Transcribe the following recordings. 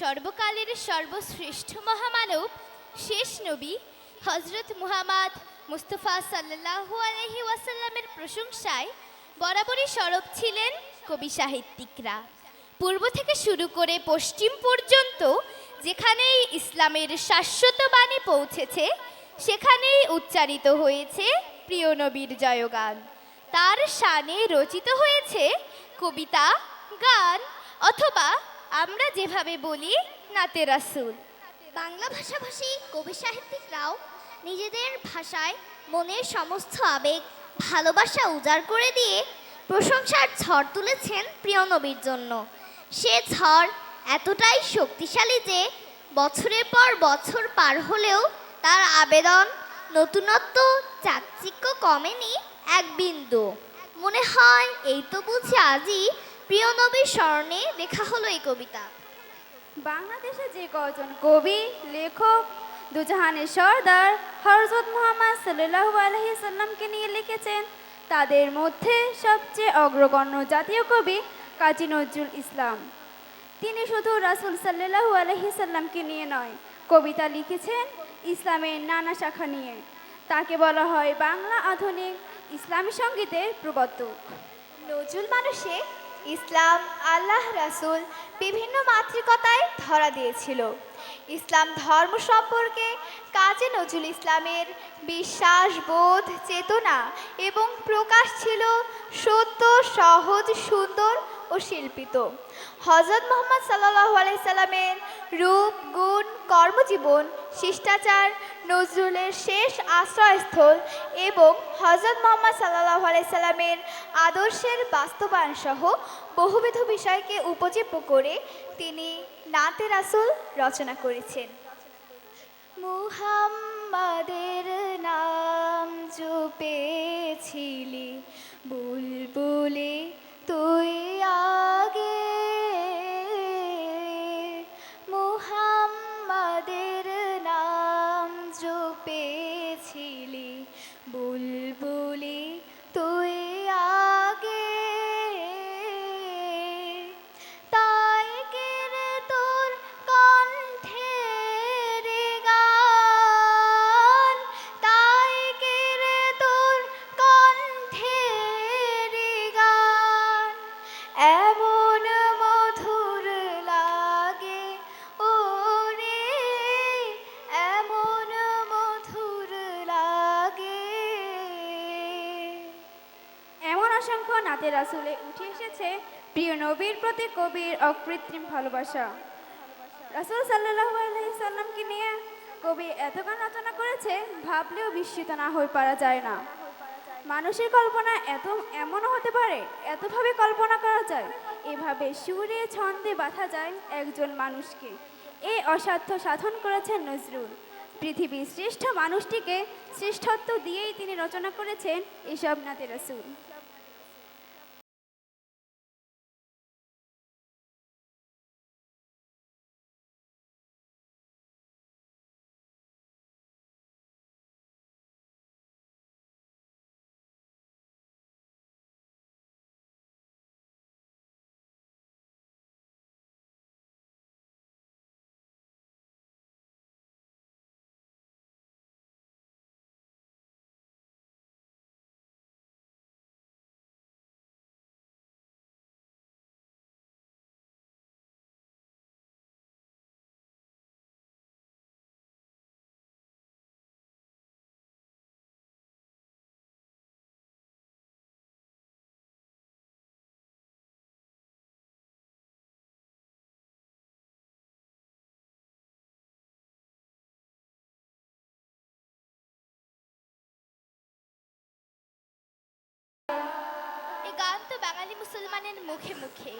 সর্বকালের সর্বশ্রেষ্ঠ মহামানব, শেষ নবী হজরত মুহাম্মদ মুস্তফা সাল্লাল্লাহু আলহি ওয়াসাল্লামের প্রশংসায় বরাবরই সরব ছিলেন কবি সাহিত্যিকরা। পূর্ব থেকে শুরু করে পশ্চিম পর্যন্ত যেখানেই ইসলামের শাশ্বত বাণী পৌঁছেছে, সেখানেই উচ্চারিত হয়েছে প্রিয় নবীর জয়গান। তার শানে রচিত হয়েছে কবিতা, গান অথবা আমরা যেভাবে বলি, নাতে রাসুল। বাংলা ভাষাভাষী কবি সাহিত্যিকরাও নিজেদের ভাষায় মনের সমস্ত আবেগ, ভালোবাসা উজাড় করে দিয়ে প্রশংসার ঝড় তুলেছেন প্রিয় নবীর জন্য। সে ঝড় এতটাই শক্তিশালী যে বছরের পর বছর পার হলেও তার আবেদন নতুনত্ব, চাকচিক্য কমেনি এক বিন্দু। মনে হয় এই তো বুঝি আজই প্রিয় নবীর স্মরণে লেখা হলো এই কবিতা। বাংলাদেশে যে কজন কবি লেখক দুজাহানের সর্দার হরজত মোহাম্মদ সাল্লাল্লাহু আলহি সাল্লামকে নিয়ে লিখেছেন তাদের মধ্যে সবচেয়ে অগ্রগণ্য জাতীয় কবি কাজী নজরুল ইসলাম। তিনি শুধু রাসূল সাল্লাল্লাহু আলহি সাল্লামকে নিয়ে নয় কবিতা লিখেছেন ইসলামের নানা শাখা নিয়ে। তাকে বলা হয় বাংলা আধুনিক ইসলামী সঙ্গীতের প্রবর্তক। নজরুল মানুষে ইসলাম, আল্লাহ রাসুল বিভিন্ন মাতৃকতায় ধরা দিয়েছিল। ইসলাম ধর্ম সম্পর্কে কাজী নজরুল ইসলামের বিশ্বাস, বোধ, চেতনা এবং প্রকাশ ছিল সত্য, সহজ, সুন্দর ও শিল্পিত। হজরত মোহাম্মদ সাল্লাহ আলাইসাল্লামের রূপ, গুণ, কর্মজীবন, শিষ্টাচার, নজরুলের শেষ আশ্রয়স্থল এবং হজরত মোহাম্মদ সাল্লাহ আলাইসাল্লামের আদর্শের বাস্তবায়ন সহ বহুবিধ বিষয়কে উপজীব্য করে তিনি নাতে রাসুল রচনা করেছেন। মুহাম্মাদের নাম জপেছিলি, বুলবুলি তুই আগে নাতে রাসুলে উঠে এসেছে প্রিয় নবীর প্রতি কবির অকৃত্রিম ভালোবাসা। রাসুল সাল্লাহ সাল্লামকে নিয়ে কবি এত গান রচনা করেছে, ভাবলেও বিস্মিত না হয়ে পারা যায় না। মানুষের কল্পনা এত, এমনও হতে পারে, এতভাবে কল্পনা করা যায়, এভাবে সুরে ছন্দে বাঁধা যায় একজন মানুষকে। এই অসাধ্য সাধন করেছেন নজরুল। পৃথিবীর শ্রেষ্ঠ মানুষটিকে শ্রেষ্ঠত্ব দিয়েই তিনি রচনা করেছেন এসব নাতে রাসুল। গান তো বাঙালি মুসলমানের মুখে মুখে।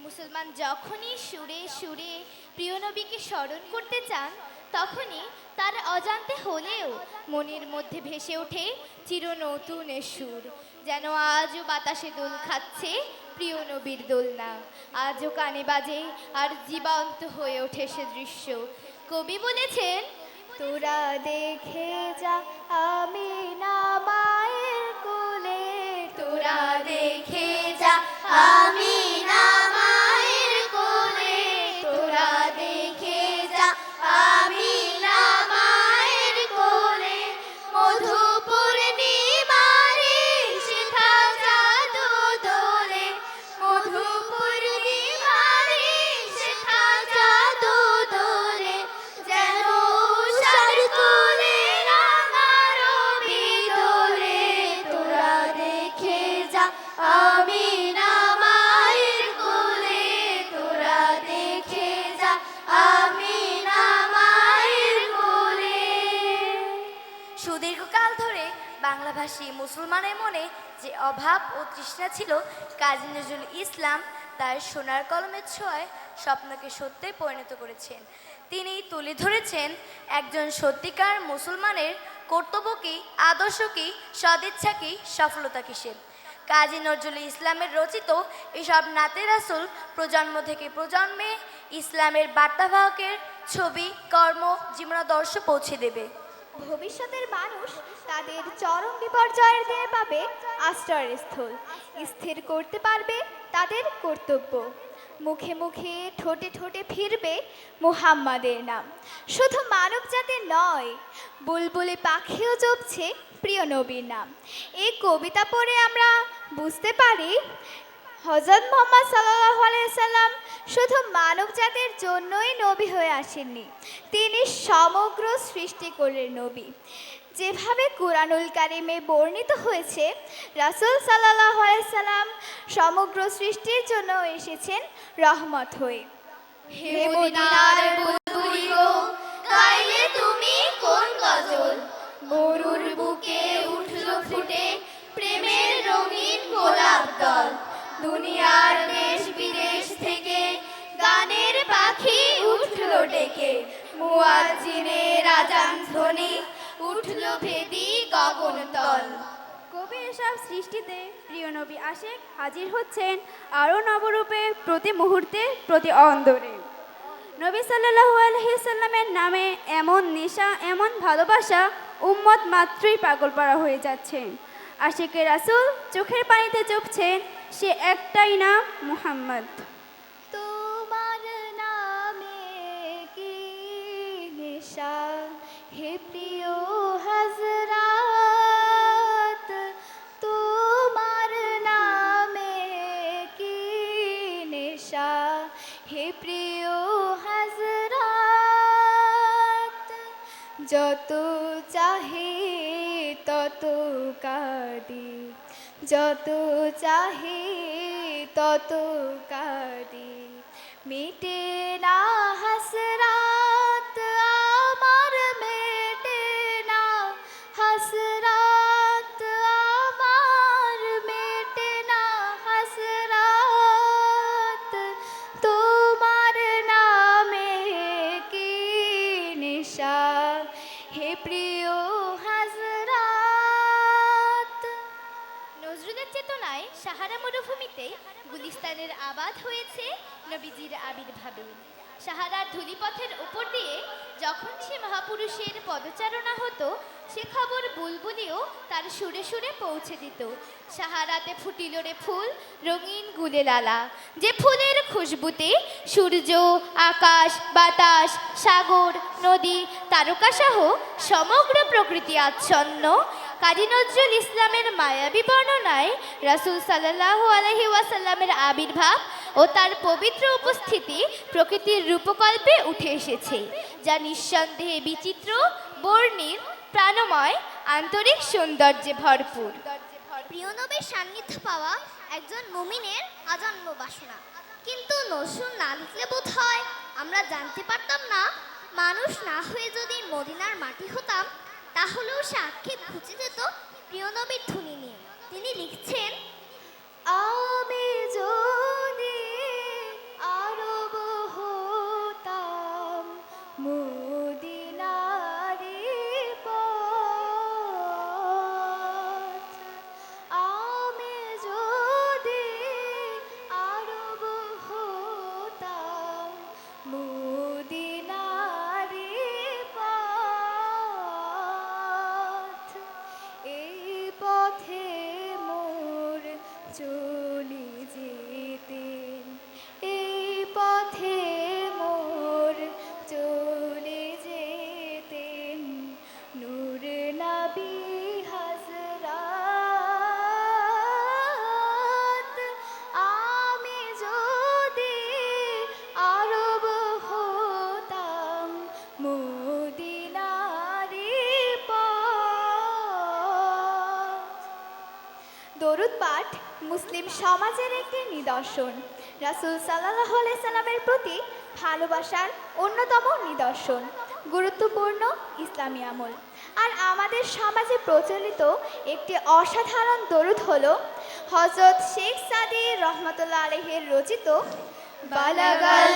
মুসলমান যখনই সুরে সুরে প্রিয় নবীকে স্মরণ করতে চান, তখনই তার অজান্তে হলেও মনের মধ্যে ভেসে ওঠে চির নতুন সুর। যেন আজও বাতাসে দোল খাচ্ছে প্রিয় নবীর দোলনা। আজও কানে বাজে আর জীবন্ত হয়ে ওঠে সে দৃশ্য। কবি বলেছেন, তোরা দেখে যা, আমি না মায়ের কোলে তোরা দেখে যা আমি মুসলমানের মনে যে অভাব ও তৃষ্ণা ছিল, কাজী নজরুল ইসলাম তার সোনার কলমের ছোঁয়ায় স্বপ্নকে সত্যে পরিণত করেছেন। তিনি তুলে ধরেছেন একজন সত্যিকার মুসলমানের কর্তব্য কি আদর্শ কি সদিচ্ছা কি সফলতা কিসের কাজী নজরুল ইসলামের রচিত এসব নাতে রাসুল প্রজন্ম থেকে প্রজন্মে ইসলামের বার্তাবাহকের ছবি, কর্ম, জীবনাদর্শ পৌঁছে দেবে। ভবিষ্যতের মানুষ তাদের চরম বিপর্যয়ের দিনে পাবে আশ্রয়স্থল। স্থির করতে পারবে তাদের কর্তব্য। মুখে মুখে, ঠোঁটে ঠোঁটে ফিরবে মুহাম্মাদের নাম। শুধু মানব জাতির নয়, বুলবুলি পাখিও জপছে প্রিয় নবীর নাম। এই কবিতা পড়ে আমরা বুঝতে পারি হজরত মোহাম্মদ সাল্লাহ সাল্লাম শুধু মানব জাতির জন্যই নবী হয়ে আসেননি তিনি সমগ্র সৃষ্টি করলেন নবী। যেভাবে কুরআনুল কারিমে বর্ণিত হয়েছে রাসূল সাল্লাহ সাল্লাম সমগ্র সৃষ্টির জন্য এসেছেন রহমত হয়ে। হে মদিনার গো, তুমি কোন গজল? মরুর বুকে দুনিয়ার দেশ বিদেশ থেকে গানের পাখি উঠল ডেকে। মুয়াজ্জিনের আজান ধ্বনি উঠল ভেদি গগন তল। কবির এসব সৃষ্টিতে প্রিয় নবী আশেক হাজির হচ্ছেন আরও নবরূপে প্রতি মুহূর্তে, প্রতি অন্দরে। নবী সাল্লাল্লাহু আলাইহি সাল্লামের নামে এমন নেশা, এমন ভালোবাসা উম্মত মাত্রই পাগল পাড়া হয়ে যাচ্ছে। আশেকে রাসূল চোখের পানিতে চোখছেন, সে একটাই নাম মুহাম্মদ। তোমার নামে কি নেশা? হে প্রিয় হজরাত তোমার নামে কি নেশা? হে প্রিয় হজরাত যত তত কাঁদি, যত চাহে তত কাঁদি। মিটে না হাসরাত, আমার মেটে না হাসরাত, আমার মেটে না হাসরাত। তোমার নামে কি নিশা? হে প্রিয় নজরুলের চেতনায় সাহারা মরুভূমিতে গুলিস্তানের আবাদ হয়েছে নবীজির আবির্ভাবে। সাহারার ধূলিপথের উপর দিয়ে যখন সে মহাপুরুষের পদচারণা হতো, সে খবর বুলবুলিও তার সুরে সুরে পৌঁছে দিত। সাহারাতে ফুটিল রে ফুল, রঙিন গুলে লালা। যে ফুলের খুশবুতে সূর্য, আকাশ, বাতাস, সাগর, নদী, তারকাসহ সমগ্র প্রকৃতি আচ্ছন্ন কাজী নজরুল ইসলামের মায়াবী বর্ণনায় রাসূল সাল্লাল্লাহু আলাইহি ওয়াসাল্লামের আবির্ভাব ও তার পবিত্র উপস্থিতি প্রকৃতির রূপকল্পে উঠে এসেছে, যা নিঃসন্দেহে বিচিত্র, বর্ণিল, প্রাণময়, আন্তরিক সৌন্দর্যে ভরপুর। প্রিয় নবীর সান্নিধ্য পাওয়া একজন মুমিনের আজন্ম বাসনা। কিন্তু নজরুল না লিখলে বোধ হয় আমরা জানতে পারতাম না, মানুষ না হয়ে যদি মদিনার মাটি হতাম তাহলেও সে আক্ষেপ খুঁজে যেত প্রিয় নবীর ধুনি নিয়ে। তিনি লিখছেন আমি মুসলিম সমাজের একটি নিদর্শন। রাসূল আলাইহি সাল্লামের প্রতি ভালোবাসার অন্যতম নিদর্শন, গুরুত্বপূর্ণ ইসলামী আমল। আর আমাদের সমাজে প্রচলিত একটি অসাধারণ দরুদ হল হজরত শেখ সাদি রহমতুল্লাহ আলহের রচিত, বালাগাল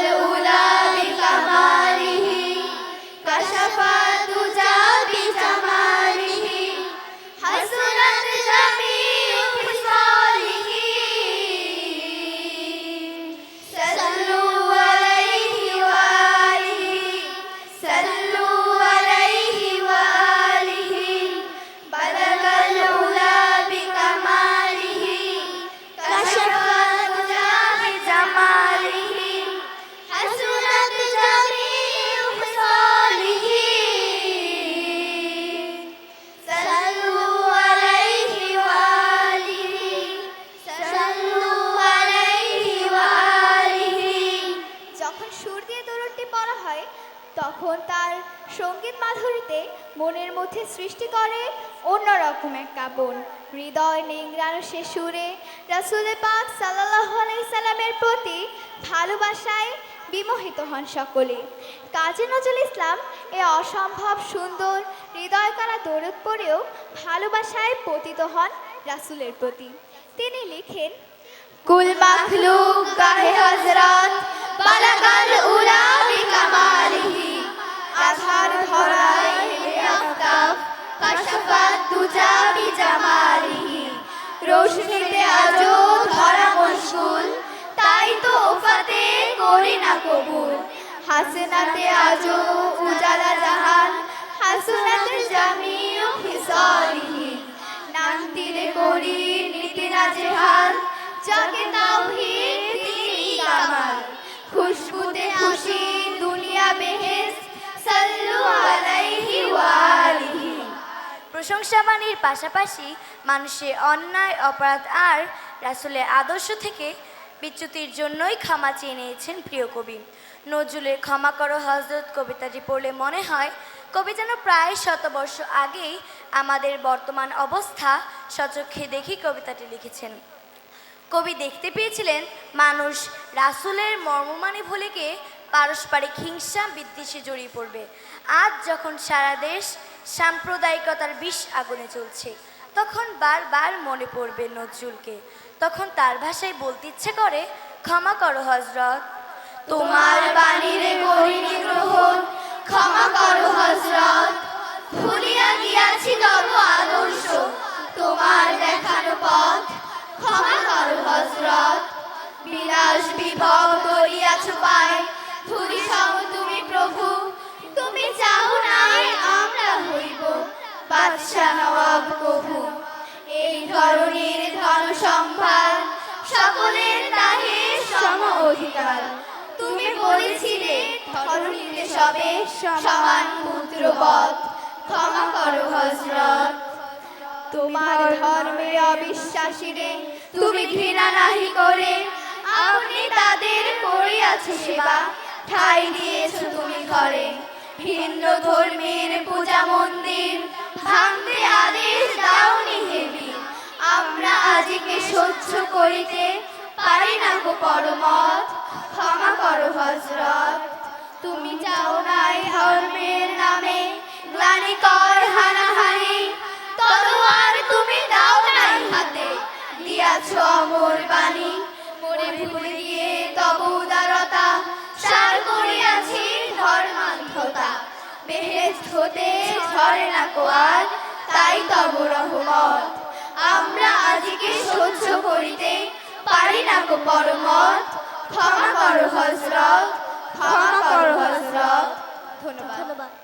সংগীত মনের মধ্যে সৃষ্টি করে অন্যরকম এক কাবন হৃদয় নিংড়ানো সে সুরে রাসুলের পাক সাল্লাল্লাহু আলাইহি সাল্লামের প্রতি ভালোবাসায় বিমোহিত হন সকলে। কাজী নজরুল ইসলাম এ অসম্ভব সুন্দর হৃদয় করা দরুদ পড়েও ভালোবাসায় পতিত হন রাসুলের প্রতি। তিনি লিখেন, কুল মাখলুক গাহে হযরত, বালাগাল উলা বিকামালিহি করি না কবুল। হাসনাতে আজো উজালা জাহান, হাসনাতে জামিউ ফিসালিহি নাম তীরে করি নীতি নাজেহাল জাগে তাওহীদ তিনি কামাল। খুশবুতে খুশি দুনিয়া বেহেস সাল্লু আলাইহি ওয়া আলিহি প্রশংসা বাণীর পাশাপাশি মানুষের অন্যায়, অপরাধ আর রাসুলের আদর্শ থেকে বিচ্যুতির জন্যই ক্ষমা চেয়ে নিয়েছেন প্রিয় কবি। নজরুলের ক্ষমা করো হজরত কবিতাটি পড়লে মনে হয়, কবি যেন প্রায় শতবর্ষ আগেই আমাদের বর্তমান অবস্থা সচক্ষে দেখি কবিতাটি লিখেছেন। কবি দেখতে পেয়েছিলেন মানুষ রাসুলের মর্মমানি ভুলে গিয়ে পারস্পরিক হিংসা বিদ্বেষে জড়িয়ে পড়বে। আজ যখন সারা দেশ সাম্প্রদায়িকতার বিষ আগুনে চলছে তখন বারবার মনে পড়বে নজরুলকে। তখন তার ভাষায় বলতে ইচ্ছে করে, ক্ষমা করো হজরত তোমার বাণীরে করিনি গ্রহণ ক্ষমা করো হজরত ভুলিয়া গিয়াছি তব আদর্শ, তোমার দেখানো পথ ক্ষমা করো হজরত বিলাস বিভব করিয়াছ পায় ধুরি সম তুমি প্রভু, তুমি চাও নাই আমরা হইব বাদশা নবাব প্রভু। এই ধরনের সম্ভার, সকলের তাহে সম অধিকার। তুমি বলেছিলে, ধরণীতে সবে সমান পুত্রবধ ক্ষমা করো হযরত। তোমার ধর্মে অবিশ্বাসীরে তুমি ঘৃণা নাহি করে। আপনি তাদের করিয়াছ সেবা, ঠাই দিয়েছ তুমি ঘরে। ভিন্ন ধর্মের পূজা মন্দির, ভাঙতে আদেশ দাওনি হেবি আমরা আজিকে সহ্য করিতে পারি না গো পরমত ক্ষমা করো হযরত। তুমি চাও নাই ধর্মের নামে গ্লানি কর হানাহানি। তলোয়ার তুমি দাও নাই হাতে। দিয়াছ অমর বাণী। মরে ভুলে গিয়ে তব উদারতা। সার করিয়াছি ধর্মান্ধতা। বেহেস্ত হতে ঝরে না কোয়ার তাই তব রহমত। আমরা আজকে সহ্য করিতে পারি না গো পরমত। ক্ষমা করো হযরত, ক্ষমা করো ধন্যবাদ। ধন্যবাদ।